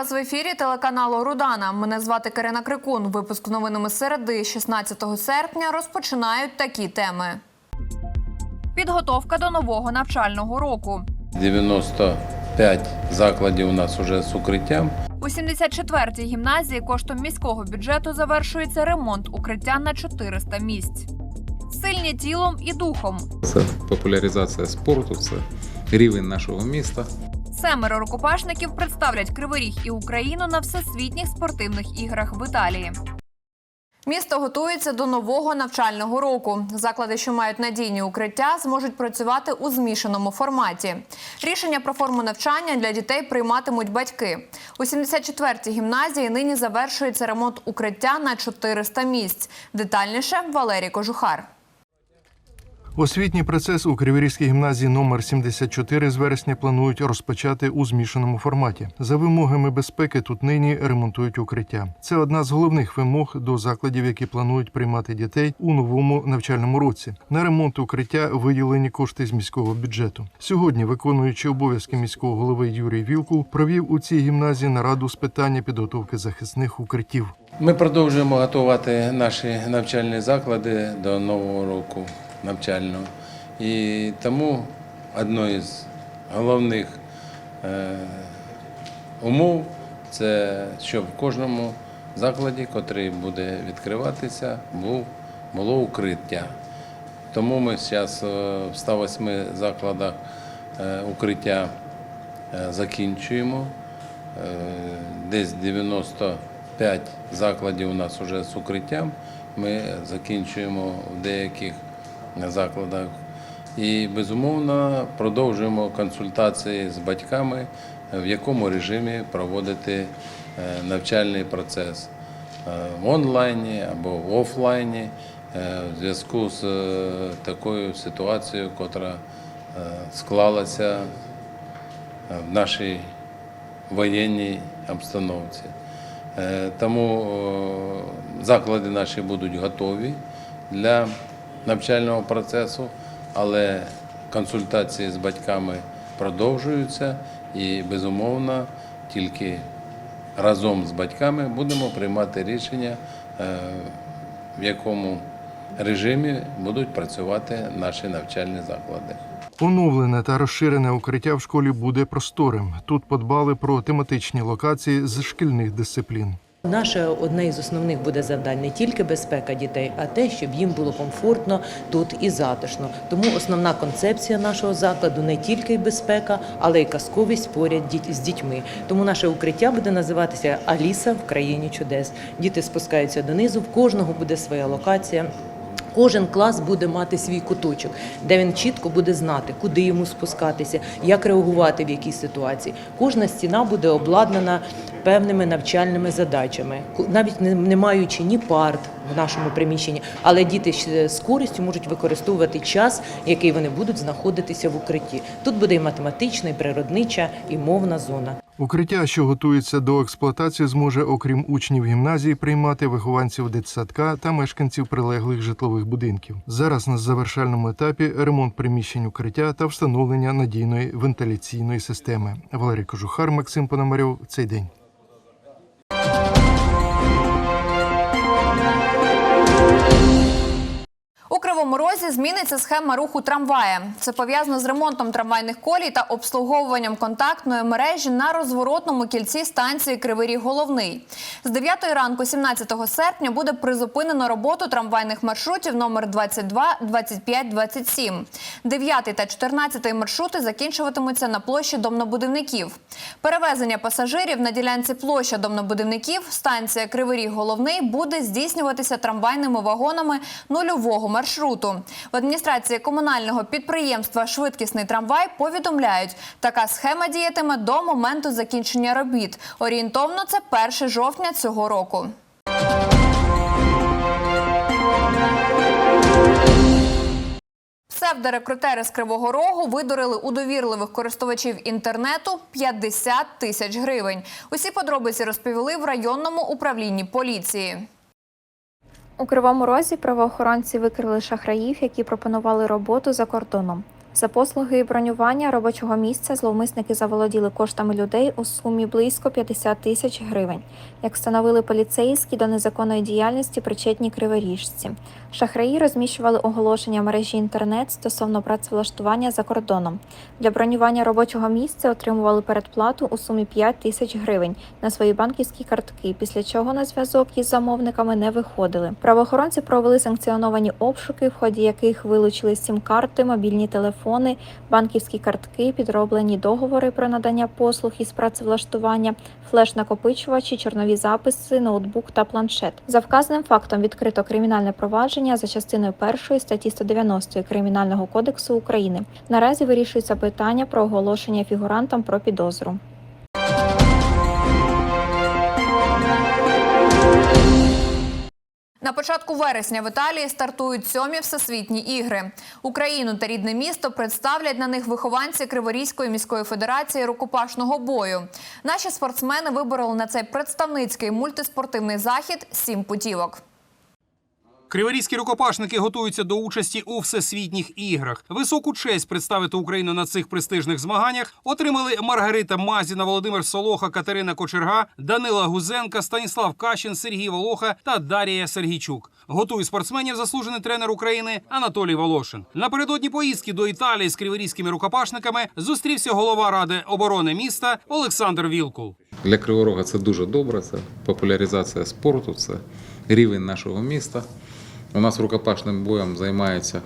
вас в ефірі телеканалу Рудана. Мене звати Карина Крикун. Випуск новинами середи 16 серпня розпочинають такі теми. Підготовка до нового навчального року. 95 закладів у нас вже з укриттям. У 74-й гімназії коштом міського бюджету завершується ремонт укриття на 400 місць. Сильні тілом і духом. Це популяризація спорту, це рівень нашого міста. Семеро рукопашників представлять Кривий Ріг і Україну на всесвітніх спортивних іграх в Італії. Місто готується до нового навчального року. Заклади, що мають надійні укриття, зможуть працювати у змішаному форматі. Рішення про форму навчання для дітей прийматимуть батьки. У 74-й гімназії нині завершується ремонт укриття на 400 місць. Детальніше Валерій Кожухар. Освітній процес у Криворізькій гімназії номер 74 з вересня планують розпочати у змішаному форматі. За вимогами безпеки тут нині ремонтують укриття. Це одна з головних вимог до закладів, які планують приймати дітей у новому навчальному році. На ремонт укриття виділені кошти з міського бюджету. Сьогодні, виконуючи обов'язки міського голови Юрій Вілкул, провів у цій гімназії нараду з питання підготовки захисних укриттів. Ми продовжуємо готувати наші навчальні заклади до нового року навчального. І тому одною з головних е, умов це щоб в кожному закладі, який буде відкриватися, був, було укриття. Тому ми зараз в 108 закладах е, укриття е, закінчуємо. Е, Десь 95 закладів у нас вже з укриттям. Ми закінчуємо в деяких закладах. І безумовно продовжуємо консультації з батьками, в якому режимі проводити е, навчальний процес Е, в онлайні або в офлайні е, в зв'язку з такою ситуацією, яка склалася в нашій воєнній обстановці. Тому заклади наші будуть готові для навчального процесу, але консультації з батьками продовжуються і, безумовно, тільки разом з батьками будемо приймати рішення, е, в якому режимі будуть працювати наші навчальні заклади. Оновлене та розширене укриття в школі буде просторим. Тут подбали про тематичні локації з шкільних дисциплін. Наше одне із основних буде завдань не тільки безпека дітей, а те, щоб їм було комфортно тут і затишно. Тому основна концепція нашого закладу не тільки безпека, але й казковість поряд з дітьми. Тому наше укриття буде називатися Аліса в країні чудес. Діти спускаються донизу, в кожного буде своя локація. Кожен клас буде мати свій куточок, де він чітко буде знати, куди йому спускатися, як реагувати в якій ситуації. Кожна стіна буде обладнана певними навчальними задачами, навіть не маючи ні парт в нашому приміщенні, але діти з користю можуть використовувати час, який вони будуть знаходитися в укритті. Тут буде і математична, і природнича, і мовна зона. Укриття, що готується до експлуатації, зможе, окрім учнів гімназії, приймати вихованців дитсадка та мешканців прилеглих житлових будинків. Зараз на завершальному етапі ремонт приміщень укриття та встановлення надійної вентиляційної системи. Валерій Кожухар, Максим Пономарьов. Цей день. У Кривому Розі зміниться схема руху трамвая. Це пов'язано з ремонтом трамвайних колій та обслуговуванням контактної мережі на розворотному кільці станції Кривий Ріг Головний. З 9 ранку, 17 серпня, буде призупинено роботу трамвайних маршрутів номер 22, 25, 27. 9 та 14 маршрути закінчуватимуться на площі домнобудівників. Перевезення пасажирів на ділянці площа домнобудівників станція Кривий Ріг Головний буде здійснюватися трамвайними вагонами нульового маршруту. В адміністрації комунального підприємства Швидкісний трамвай повідомляють, така схема діятиме до моменту закінчення робіт. Орієнтовно це 1 жовтня цього року. Псевдорекрутери з Кривого Рогу видурили у довірливих користувачів інтернету 50 тисяч гривень. Усі подробиці розповіли в районному управлінні поліції. У Кривому Розі правоохоронці викрили шахраїв, які пропонували роботу за кордоном. За послуги бронювання робочого місця зловмисники заволоділи коштами людей у сумі близько 50 тисяч гривень. Як встановили поліцейські, до незаконної діяльності причетні криворіжці. Шахраї розміщували оголошення мережі інтернет стосовно працевлаштування за кордоном. Для бронювання робочого місця отримували передплату у сумі 5 тисяч гривень на свої банківські картки, після чого на зв'язок із замовниками не виходили. Правоохоронці провели санкціоновані обшуки, в ході яких вилучили сім-карти, мобільні телефони, банківські картки, підроблені договори про надання послуг із працевлаштування, флеш-накопичувачі, чорнові записи, ноутбук та планшет. За вказаним фактом відкрито кримінальне провадження за частиною першої статті 190 Кримінального кодексу України. Наразі вирішується питання про оголошення фігурантам про підозру. На початку вересня в Італії стартують сьомі всесвітні ігри. Україну та рідне місто представлять на них вихованці Криворізької міської федерації рукопашного бою. Наші спортсмени вибороли на цей представницький мультиспортивний захід сім путівок. Криворізькі рукопашники готуються до участі у всесвітніх іграх. Високу честь представити Україну на цих престижних змаганнях отримали Маргарита Мазіна, Володимир Солоха, Катерина Кочерга, Данила Гузенка, Станіслав Кащин, Сергій Волоха та Дарія Сергійчук. Готує спортсменів заслужений тренер України Анатолій Волошин. Напередодні поїздки до Італії з криворізькими рукопашниками зустрівся голова ради оборони міста Олександр Вілкул. Для Кривого Рога це дуже добре, це популяризація спорту, це рівень нашого міста. У нас рукопашним боєм займається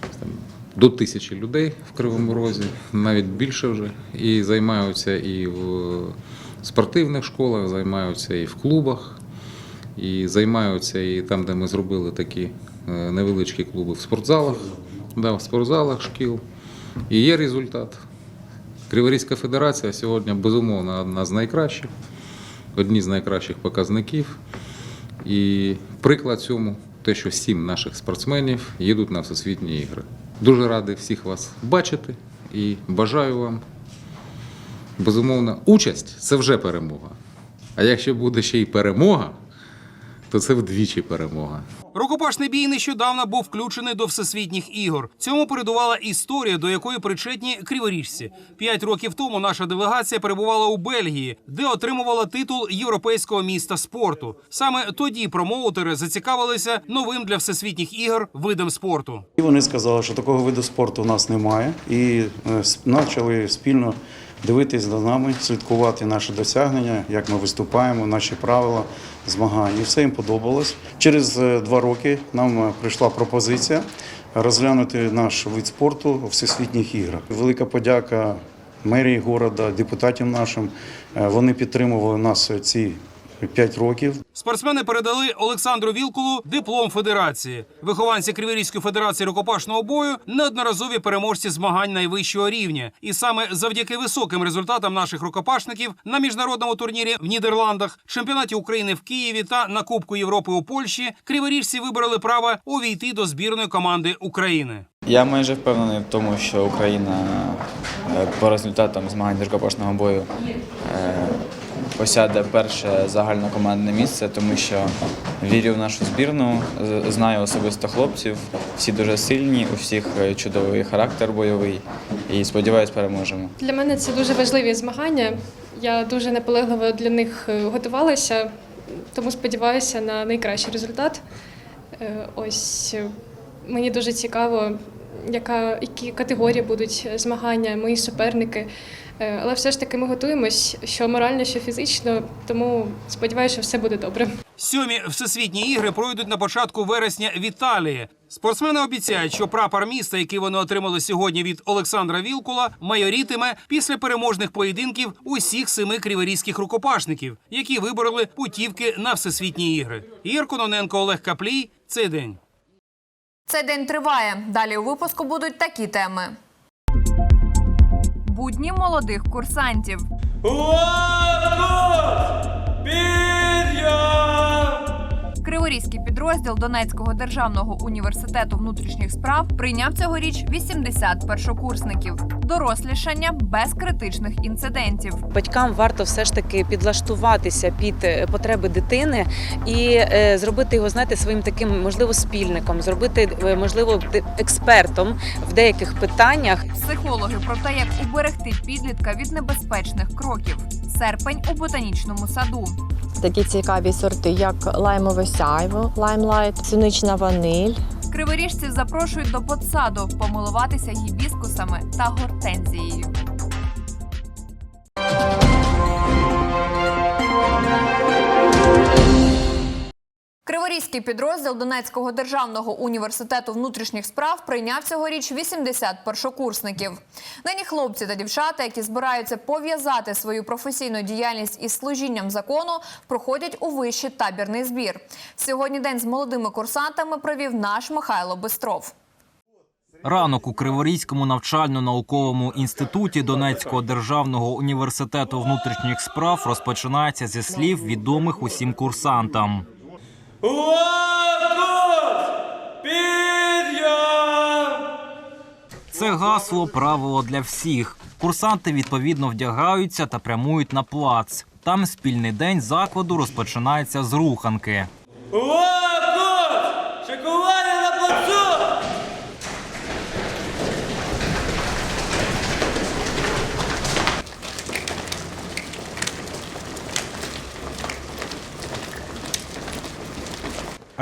там, до тисячі людей в Кривому Розі, навіть більше вже. І займаються і в спортивних школах, займаються і в клубах, і займаються і там, де ми зробили такі е, невеличкі клуби в спортзалах, да, в спортзалах шкіл. І є результат. Криворізька федерація сьогодні безумовно одна з найкращих, одні з найкращих показників. І приклад цьому те, що сім наших спортсменів їдуть на всесвітні ігри. Дуже радий всіх вас бачити і бажаю вам. Безумовно, участь це вже перемога. А якщо буде ще й перемога, то це вдвічі перемога. Рукопашний бій нещодавно був включений до всесвітніх ігор. Цьому передувала історія, до якої причетні криворіжці. П'ять років тому наша делегація перебувала у Бельгії, де отримувала титул європейського міста спорту. Саме тоді промоутери зацікавилися новим для всесвітніх ігор видом спорту. І вони сказали, що такого виду спорту у нас немає, і е, почали спільно дивитись за нами, слідкувати наші досягнення, як ми виступаємо, наші правила змагань. І все їм подобалось. Через е, два роки нам е, прийшла пропозиція розглянути наш вид спорту у всесвітніх іграх. Велика подяка мерії города, депутатів нашим. Е, Вони підтримували нас ці п'ять років. Спортсмени передали Олександру Вілкулу диплом федерації. Вихованці Криворізької федерації рукопашного бою неодноразові переможці змагань найвищого рівня. І саме завдяки високим результатам наших рукопашників на міжнародному турнірі в Нідерландах, чемпіонаті України в Києві та на Кубку Європи у Польщі криворіжці вибрали право увійти до збірної команди України. Я майже впевнений в тому, що Україна е, по результатам змагань з рукопашного бою е, посяде перше загальнокомандне місце, тому що вірю в нашу збірну, знаю особисто хлопців, всі дуже сильні, у всіх е, чудовий характер бойовий і сподіваюсь, переможемо. Для мене це дуже важливі змагання. Я дуже наполегливо для них е, готувалася, тому сподіваюся на найкращий результат. Е, Ось мені дуже цікаво, яка, які категорії будуть змагання, мої суперники. Е, Але все ж таки ми готуємось, що морально, що фізично, тому сподіваюся, що все буде добре. Сьомі всесвітні ігри пройдуть на початку вересня в Італії. Спортсмени обіцяють, що прапор міста, який вони отримали сьогодні від Олександра Вілкула, майорітиме після переможних поєдинків усіх семи криворізьких рукопашників, які вибороли путівки на всесвітні ігри. Ігор Кононенко, Олег Каплій. Цей день. Цей день триває. Далі у випуску будуть такі теми. Будні молодих курсантів. Криворізькі Криворізький підрозділ Донецького державного університету внутрішніх справ прийняв цьогоріч 80 першокурсників. Дорослішання без критичних інцидентів. Батькам варто все ж таки підлаштуватися під е, потреби дитини і е, зробити його, знаєте, своїм таким можливо спільником, зробити е, можливо експертом в деяких питаннях. Психологи про те, як уберегти підлітка від небезпечних кроків. Серпень у ботанічному саду. Такі цікаві сорти, як лаймове сяйво, лаймлайт, сунична ваниль. Криворіжців запрошують до подсаду помилуватися гібіскусами та гортензією. Криворізький підрозділ Донецького державного університету внутрішніх справ прийняв цьогоріч 80 першокурсників. Нині хлопці та дівчата, які збираються пов'язати свою професійну діяльність із служінням закону, проходять у вищий табірний збір. Сьогодні день з молодими курсантами провів наш Михайло Бистров. Ранок у Криворізькому навчально-науковому інституті Донецького державного університету внутрішніх справ розпочинається зі слів відомих усім курсантам. Це гасло правило для всіх. Курсанти відповідно вдягаються та прямують на плац. Там спільний день закладу розпочинається з руханки.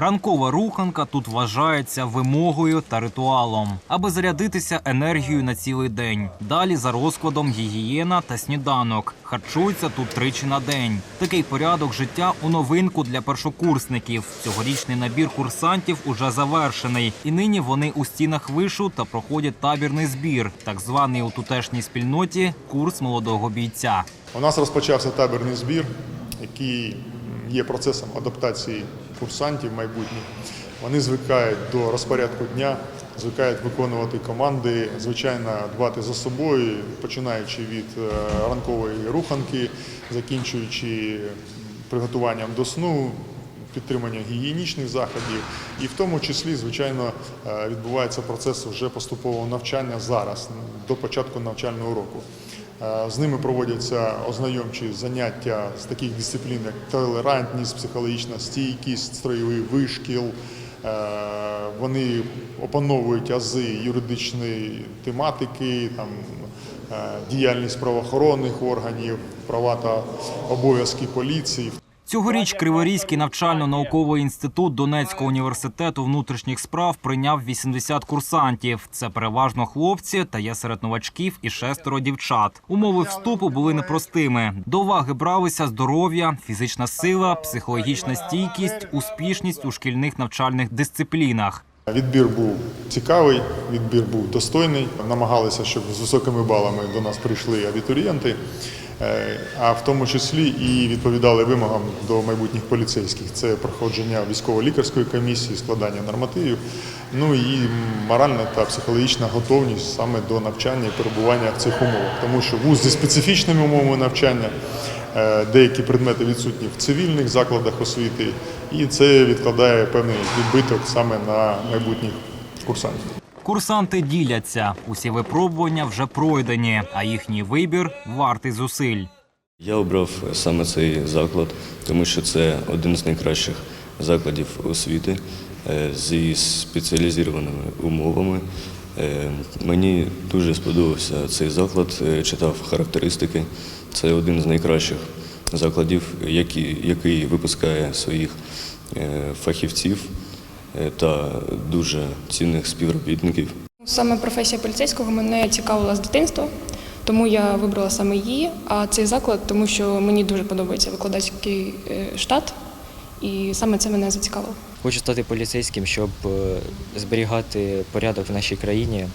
Ранкова руханка тут вважається вимогою та ритуалом, аби зарядитися енергією на цілий день. Далі за розкладом гігієна та сніданок. Харчуються тут тричі на день. Такий порядок життя у новинку для першокурсників. Цьогорічний набір курсантів уже завершений, і нині вони у стінах вишу та проходять табірний збір, так званий у тутешній спільноті курс молодого бійця. У нас розпочався табірний збір, який є процесом адаптації курсантів майбутніх. Вони звикають до розпорядку дня, звикають виконувати команди, звичайно, дбати за собою, починаючи від е, ранкової руханки, закінчуючи приготуванням до сну, підтримання гігієнічних заходів, і в тому числі, звичайно, е, відбувається процес вже поступового навчання зараз, до початку навчального року. Е, З ними проводяться ознайомчі заняття з таких дисциплін, як толерантність, психологічна стійкість, строєвий вишкіл. Е, Вони опановують ази юридичної тематики, там, е, діяльність правоохоронних органів, права та обов'язки поліції. Цьогоріч Криворізький навчально-науковий інститут Донецького університету внутрішніх справ прийняв 80 курсантів. Це переважно хлопці та є серед новачків і шестеро дівчат. Умови вступу були непростими. До уваги бралися здоров'я, фізична сила, психологічна стійкість, успішність у шкільних навчальних дисциплінах. Відбір був цікавий, відбір був достойний. Намагалися, щоб з високими балами до нас прийшли абітурієнти, е, а в тому числі і відповідали вимогам до майбутніх поліцейських. Це проходження військово-лікарської комісії, складання нормативів, ну і моральна та психологічна готовність саме до навчання і перебування в цих умовах, тому що вуз зі специфічними умовами навчання. Е, Деякі предмети відсутні в цивільних закладах освіти, і це відкладає певний відбиток саме на майбутніх курсантів. Курсанти діляться. Усі випробування вже пройдені, а їхній вибір вартий зусиль. Я обрав саме цей заклад, тому що це один з найкращих закладів освіти е, зі спеціалізованими умовами. Е, Мені дуже сподобався цей заклад, е, читав характеристики. Це один з найкращих закладів, який, який випускає своїх е, фахівців е, та дуже цінних співробітників. Саме професія поліцейського мене цікавила з дитинства, тому я вибрала саме її. А цей заклад, тому що мені дуже подобається викладацький е, штат, і саме це мене зацікавило. Хочу стати поліцейським, щоб зберігати порядок в нашій країні,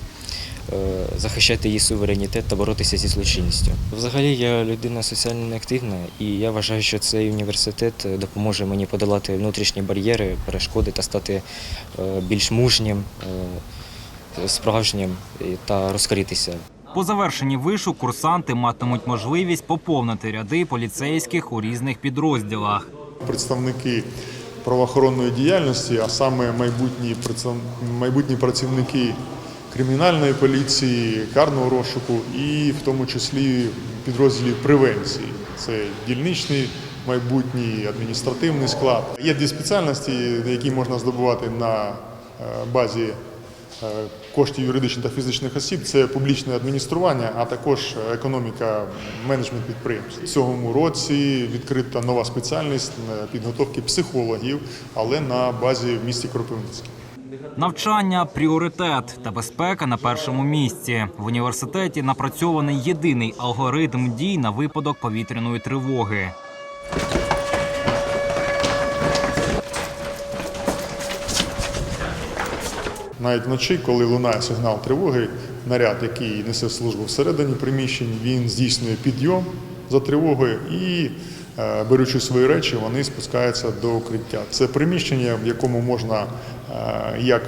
захищати її суверенітет та боротися зі злочинністю. Взагалі я людина соціально неактивна, і я вважаю, що цей університет е, допоможе мені подолати внутрішні бар'єри, перешкоди та стати е, більш мужнім, е, справжнім та розкритися. По завершенні вишу курсанти матимуть можливість поповнити ряди поліцейських у різних підрозділах. Представники правоохоронної діяльності, а саме майбутні, майбутні працівники кримінальної поліції, карного розшуку і в тому числі підрозділів превенції. Це дільничний майбутній адміністративний склад. Є дві спеціальності, які можна здобувати на е, базі е, коштів юридичних та фізичних осіб. Це публічне адміністрування, а також економіка, менеджмент підприємств. В цьому році відкрита нова спеціальність підготовки психологів, але на базі в місті Кропивницький. Навчання пріоритет та безпека на першому місці. В університеті напрацьований єдиний алгоритм дій на випадок повітряної тривоги. Навіть вночі, коли лунає сигнал тривоги, наряд, який несе службу всередині приміщень, він здійснює підйом за тривогою і, е, беручи свої речі, вони спускаються до укриття. Це приміщення, в якому можна як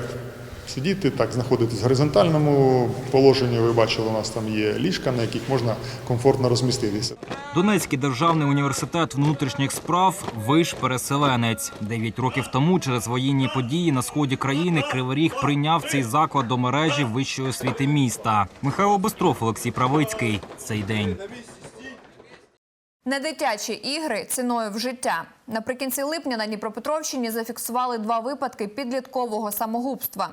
сидіти, так знаходитись в горизонтальному положенні. Ви бачили, у нас там є ліжка, на яких можна комфортно розміститися. Донецький державний університет внутрішніх справ виш переселенець. Дев'ять років тому через воєнні події на сході країни Кривий Ріг прийняв цей заклад до мережі вищої освіти міста. Михайло Бистров, Олексій Правицький. Цей день. Недитячі ігри ціною в життя. Наприкінці липня на Дніпропетровщині зафіксували два випадки підліткового самогубства.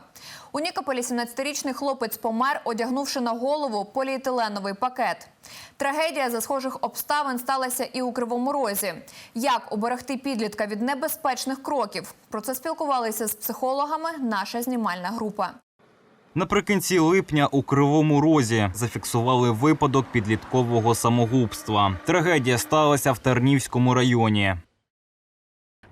У Нікополі 17-річний хлопець помер, одягнувши на голову поліетиленовий пакет. Трагедія за схожих обставин сталася і у Кривому Розі. Як уберегти підлітка від небезпечних кроків? Про це спілкувалися з психологами наша знімальна група. Наприкінці липня у Кривому Розі зафіксували випадок підліткового самогубства. Трагедія сталася в Тернівському районі.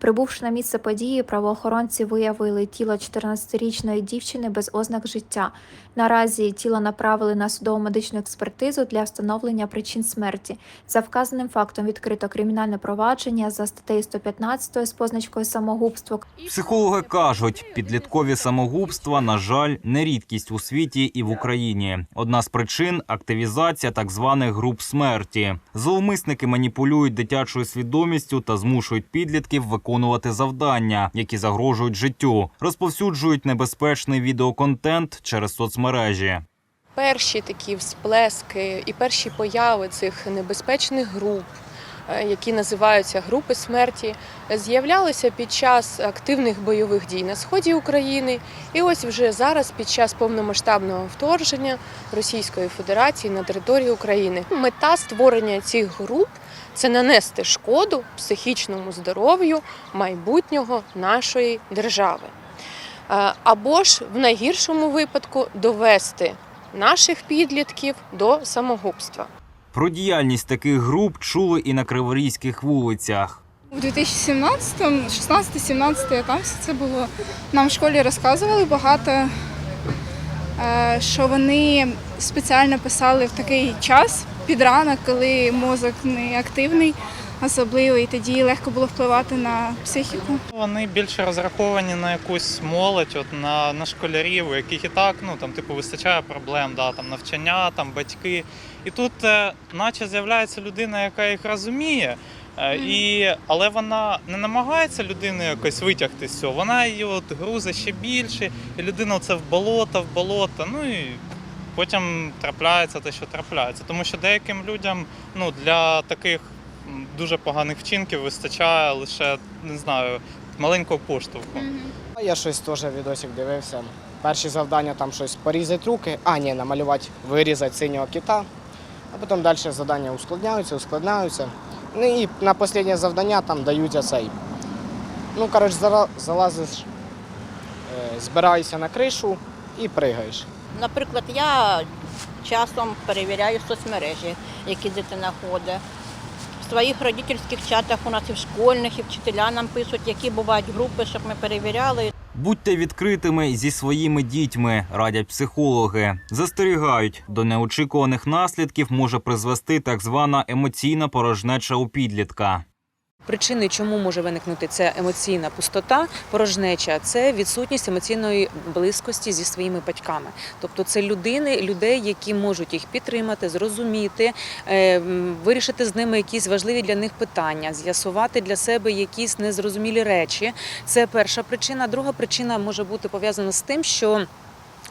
Прибувши на місце події, правоохоронці виявили тіло 14-річної дівчини без ознак життя. Наразі тіло направили на судово-медичну експертизу для встановлення причин смерті. За вказаним фактом відкрито кримінальне провадження за статтею 115 з позначкою самогубство. Психологи кажуть, підліткові самогубства, на жаль, не рідкість у світі і в Україні. Одна з причин активізація так званих груп смерті. Зловмисники маніпулюють дитячою свідомістю та змушують підлітків виконувати завдання, які загрожують життю, розповсюджують небезпечний відеоконтент через соцмережі. перші такі всплески і перші появи цих небезпечних груп, е, які називаються групи смерті, з'являлися під час активних бойових дій на сході України. І ось вже зараз, під час повномасштабного вторгнення Російської Федерації на територію України, мета створення цих груп це нанести шкоду психічному здоров'ю майбутнього нашої держави. Е, Або ж в найгіршому випадку довести наших підлітків до самогубства. Про діяльність таких груп чули і на криворізьких вулицях. У 2017, 16, 17 там все це було. Нам в школі розказували багато, що вони спеціально писали в такий час під ранок, коли мозок не активний, особливо, і тоді легко було впливати на психіку. Вони більше розраховані на якусь молодь, от на, на школярів, у яких і так ну там типу вистачає проблем, да, там навчання, там батьки. І тут, е, наче з'являється людина, яка їх розуміє. Е, І, але вона не намагається людину якось витягти з цього. Вона її от грузить ще більше, і людина це в болото, в болото. Ну і потім трапляється те, що трапляється. Тому що деяким людям ну, для таких дуже поганих вчинків вистачає лише не знаю маленького поштовху. Я щось теж відосик дивився. Перші завдання там щось порізати руки, а ні, намалювати, вирізати синього кита. А потім далі завдання ускладняються, ускладняються. Ну і на останнє завдання там дають цей. Ну, коротше, залазиш, збираєшся на кришу і пригаєш. Наприклад, я часом перевіряю соцмережі, які дитина ходить. В своїх родительських чатах у нас і в школьних, і вчителя нам пишуть, які бувають групи, щоб ми перевіряли. Будьте відкритими зі своїми дітьми, радять психологи. Застерігають, до неочікуваних наслідків може призвести так звана емоційна порожнеча у підлітка. Причиною, чому може виникнути ця емоційна пустота, порожнеча, це відсутність емоційної близькості зі своїми батьками. Тобто це людини, людей, які можуть їх підтримати, зрозуміти, е, вирішити з ними якісь важливі для них питання, з'ясувати для себе якісь незрозумілі речі. Це перша причина. Друга причина може бути пов'язана з тим, що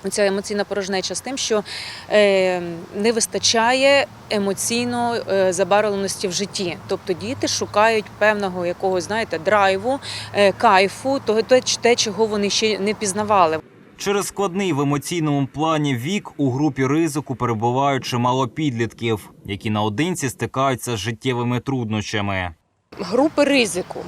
Ця емоційна порожнеча з тим, що е, не вистачає емоційно е, забарвленості в житті. Тобто діти шукають певного якогось, знаєте, драйву, е, кайфу, того те, те, чого вони ще не пізнавали. Через складний в емоційному плані вік у групі ризику перебувають чимало підлітків, які наодинці стикаються з життєвими труднощами. Групи ризику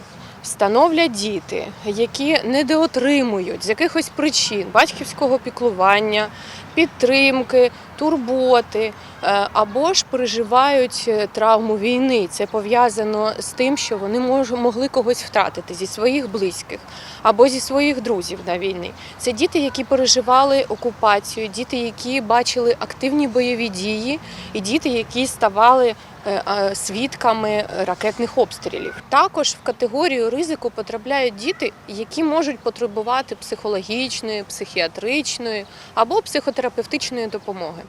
становлять діти, які недоотримують з якихось причин батьківського піклування, підтримки, турботи е, або ж переживають е, травму війни. Це пов'язано з тим, що вони могли когось втратити зі своїх близьких або зі своїх друзів на війні. Це діти, які переживали окупацію, діти, які бачили активні бойові дії, і діти, які ставали е, свідками ракетних обстрілів. Також в категорію ризику потрапляють діти, які можуть потребувати психологічної, психіатричної або психотерапевтичної допомоги.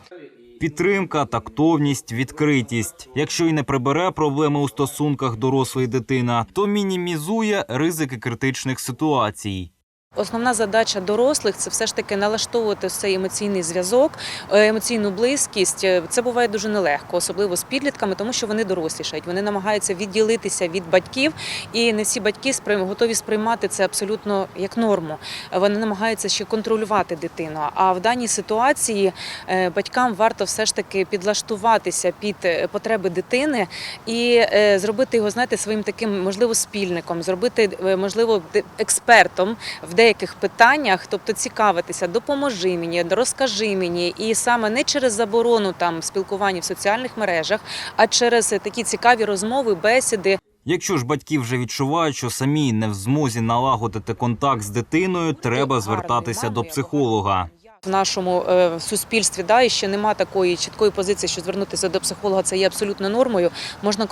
Підтримка, тактовність, відкритість. Якщо й не прибере проблеми у стосунках дорослої дитина, то мінімізує ризики критичних ситуацій. Основна задача дорослих це все ж таки налаштовувати цей емоційний зв'язок, е, емоційну близькість. Е, Це буває дуже нелегко, особливо з підлітками, тому що вони дорослішають. Вони намагаються відділитися від батьків, і не всі батьки готові сприймати це абсолютно як норму. Вони намагаються ще контролювати дитину. А в даній ситуації е, батькам варто все ж таки підлаштуватися під потреби дитини і зробити його, знаєте, своїм таким можливо спільником, зробити можливо експертом в деяких питаннях, тобто цікавитися, допоможи мені, розкажи мені, і саме не через заборону там спілкування в соціальних мережах, а через такі цікаві розмови, бесіди. Якщо ж батьки вже відчувають, що самі не в змозі налагодити контакт з дитиною, треба звертатися до психолога. В нашому е, суспільстві да, і ще нема такої чіткої позиції, що звернутися до психолога це є абсолютно нормою. Можна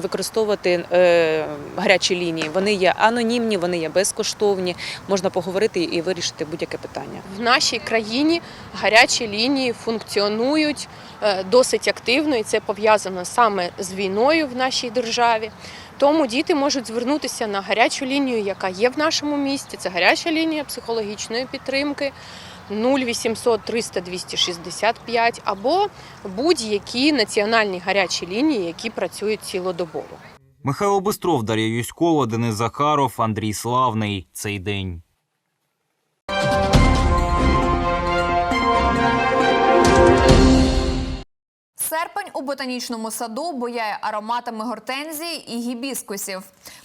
використовувати е, гарячі лінії. Вони є анонімні, вони є безкоштовні. Можна поговорити і вирішити будь-яке питання. В нашій країні гарячі лінії функціонують е, досить активно, і це пов'язано саме з війною в нашій державі. Тому діти можуть звернутися на гарячу лінію, яка є в нашому місті. Це гаряча лінія психологічної підтримки 0800 300 265 або будь-які національні гарячі лінії, які працюють цілодобово. Михайло Бистров, Дар'я Юськова, Денис Захаров, Андрій Славний. Цей день. Серпень у ботанічному саду бояє ароматами гортензії і гібіскусів.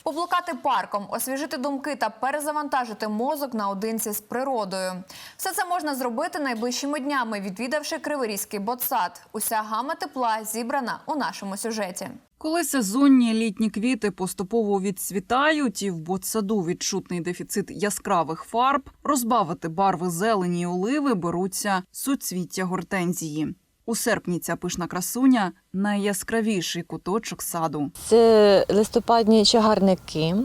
Поблукати парком, освіжити думки та перезавантажити мозок наодинці з природою. Все це можна зробити найближчими днями, відвідавши Криворізький ботсад. Уся гама тепла зібрана у нашому сюжеті. Коли сезонні літні квіти поступово відцвітають і в ботсаду відчутний дефіцит яскравих фарб, розбавити барви зелені й оливи беруться суцвіття гортензії. У серпні ця пишна красуня найяскравіший куточок саду. Це листопадні чагарники.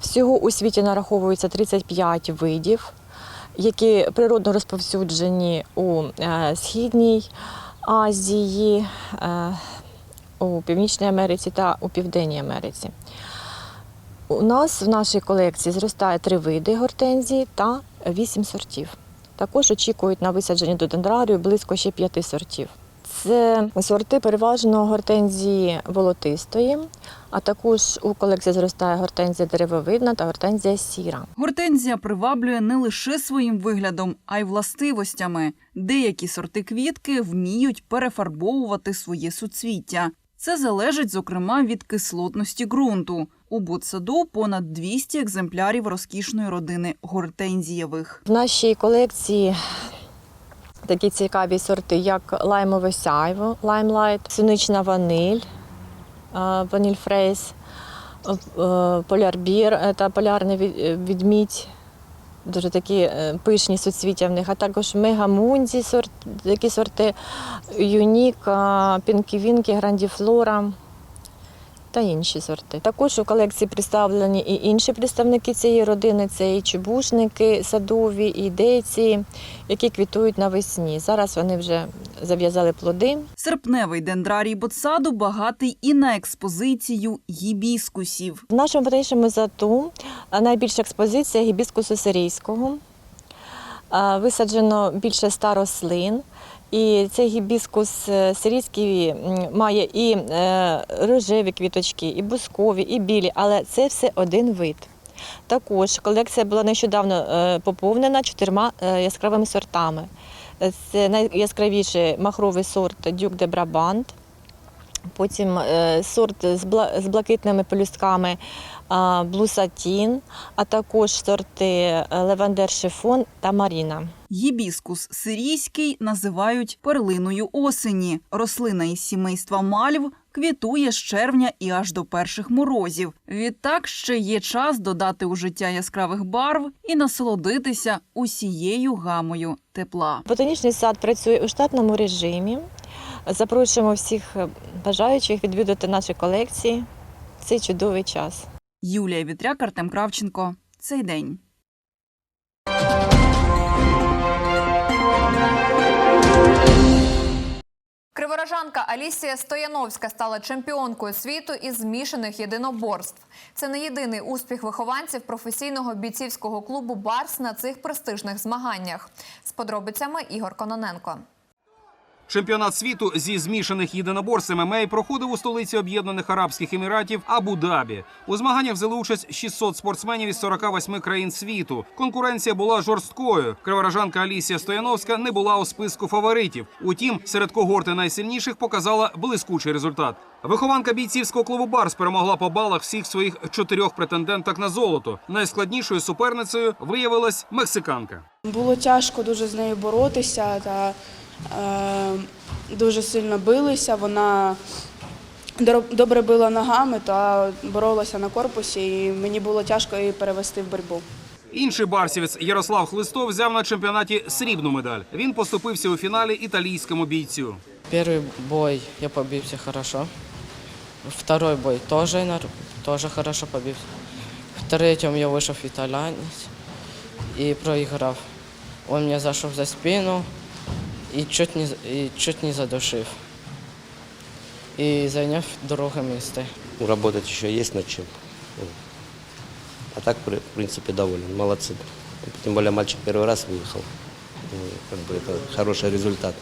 Всього у світі нараховується 35 видів, які природно розповсюджені у е, Східній Азії, е, у Північній Америці та у Південній Америці. У нас в нашій колекції зростає три види гортензії та вісім сортів. Також очікують на висадження до дендрарію близько ще п'яти сортів. Це сорти переважно гортензії волотистої, а також у колекції зростає гортензія деревовидна та гортензія сіра. Гортензія приваблює не лише своїм виглядом, а й властивостями. Деякі сорти квітки вміють перефарбовувати своє суцвіття. Це залежить, зокрема, від кислотності ґрунту. У ботсаду понад 200 екземплярів розкішної родини гортензієвих. В нашій колекції такі цікаві сорти, як лаймове сяйво, лаймлайт, сунична ваниль, е, ваніль фрейс, е, полярбір е, та полярний відмідь. Дуже такі пишні суцвіття в них, а також мегамунзі, сорт, такі сорти Юнік, Пінківінки, Грандіфлора. Та інші сорти. Також у колекції представлені і інші представники цієї родини. Це і чубушники садові, і деці, які квітують навесні. Зараз вони вже зав'язали плоди. Серпневий дендрарій ботсаду багатий і на експозицію гібіскусів. В нашому ботанічному зату найбільша експозиція гібіскусу сирійського. Висаджено більше ста рослин. І цей гібіскус е, сирійський має і е, рожеві квіточки, і бускові, і білі, але це все один вид. Також колекція була нещодавно е, поповнена чотирма яскравими сортами. Це найяскравіший махровий сорт Дюк де Брабант, потім сорт з блакитними пелюстками Блусатін, а також сорти Левандер Шифон та Маріна. Гібіскус сирійський називають перлиною осені. Рослина із сімейства мальв квітує з червня і аж до перших морозів. Відтак ще є час додати у життя яскравих барв і насолодитися усією гамою тепла. Ботанічний сад працює у штатному режимі. Запрошуємо всіх бажаючих відвідати наші колекції в цей чудовий час. Юлія Вітряк, Артем Кравченко. Цей день. Криворожанка Алісія Стояновська стала чемпіонкою світу із змішаних єдиноборств. Це не єдиний успіх вихованців професійного бійцівського клубу Барс на цих престижних змаганнях. З подробицями Ігор Кононенко. Чемпіонат світу зі змішаних єдиноборств ММА проходив у столиці Об'єднаних Арабських Еміратів Абу-Дабі. У змаганнях взяли участь 600 спортсменів із 48 країн світу. Конкуренція була жорсткою. Криворожанка Алісія Стояновська не була у списку фаворитів. Утім, серед когорти найсильніших показала блискучий результат. Вихованка бійцівського клубу Барс перемогла по балах всіх своїх чотирьох претенденток на золото. Найскладнішою суперницею виявилась мексиканка. Було тяжко дуже з нею боротися та дуже сильно билися. Вона добре била ногами та боролася на корпусі, і мені було тяжко її перевести в боротьбу. Інший барсівець Ярослав Хлистов взяв на чемпіонаті срібну медаль. Він поступився у фіналі італійському бійцю. Первый бой я побился хорошо. Второй бой тоже, тоже хорошо побился. В третьем я вышел итальянец и проиграв. Он мне зашел за спину і чуть не і чуть не задушив. І зайняв дороге місце. Работать ще є над чим. А так, в принципі, доволен. Молодці. Тим більше мальчик перший раз виїхав. Как бы это хороший результат.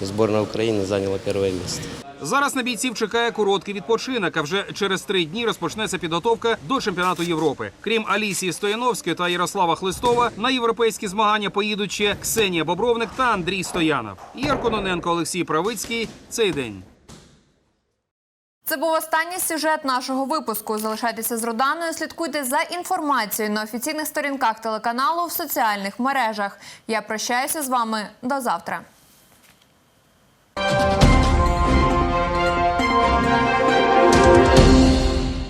И сборная Украины заняла первое место. Зараз на бійців чекає короткий відпочинок. А вже через три дні розпочнеться підготовка до чемпіонату Європи. Крім Алісії Стояновської та Ярослава Хлистова, на європейські змагання поїдуть ще Ксенія Бобровник та Андрій Стоянов. Ігор Кононенко, Олексій Правицький. Цей день. Це був останній сюжет нашого випуску. Залишайтеся з Роданою. Слідкуйте за інформацією на офіційних сторінках телеканалу в соціальних мережах. Я прощаюся з вами до завтра. Thank you.